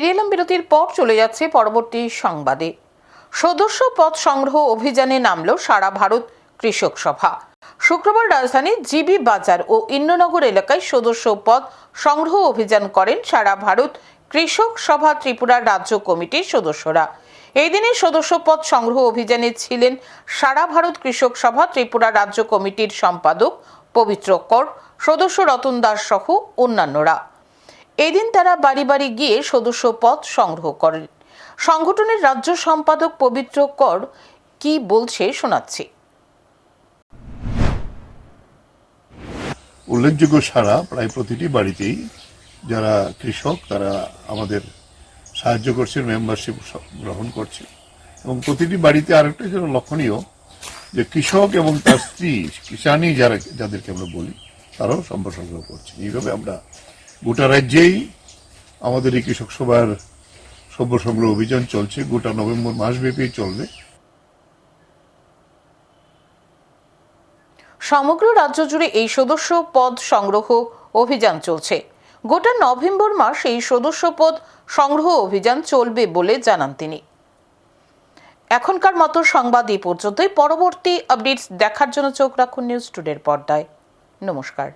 ফিরে বিরতির পর চলে যাচ্ছে পরবর্তী সংবাদে। সদস্য পদ সংগ্রহ অভিযানে নামল সারা ভারত কৃষক সভা। শুক্রবার রাজধানীর জিবি বাজার ও ইন্দ্রনগর এলাকায় সদস্য পদ সংগ্রহ অভিযান করেন সারা ভারত কৃষক সভা ত্রিপুরা রাজ্য কমিটির সদস্যরা। এই দিনের সদস্য পদ সংগ্রহ অভিযানে ছিলেন সারা ভারত কৃষক সভা ত্রিপুরা রাজ্য কমিটির সম্পাদক পবিত্র কর, সদস্য রতন দাস সহ অন্যান্যরা। এদিন তারা বাড়ি বাড়ি গিয়ে সদস্য পদ সংগ্রহ করেন। সংগঠনের রাজ্য সম্পাদক পবিত্র কর কি বলছে শোনাচ্ছি। উল্লেখযোগ্য সারা প্রায় প্রতিটি বাড়িতেই যারা কৃষক, তারা আমাদের সাহায্য করছে মেম্বারশিপ গ্রহণ করছে। এবং প্রতিটি বাড়িতে আরেকটা যেটা লক্ষণীয়, যে কৃষক এবং তার স্ত্রী কিষানি যারা, যাদেরকে আমরা বলি, তারাও সম্পদ সংগ্রহ করছে এইভাবে আমরা গোটা রাজ্যেই আমাদের এই কৃষক সভার সভ্য সংগ্রহ অভিযান চলছে। গোটা নভেম্বর মাসব্যাপী চলবে। সমগ্র রাজ্য জুড়ে এই সদস্য পদ সংগ্রহ অভিযান চলছে। গোটা নভেম্বর মাস এই সদস্য পদ সংগ্রহ অভিযান চলবে বলে জানান তিনি। এখনকার মতো সংবাদ এই পর্যন্তই। পরবর্তী আপডেটস দেখার জন্য চোখ রাখুন নিউজ টুডের পর্দায়। নমস্কার।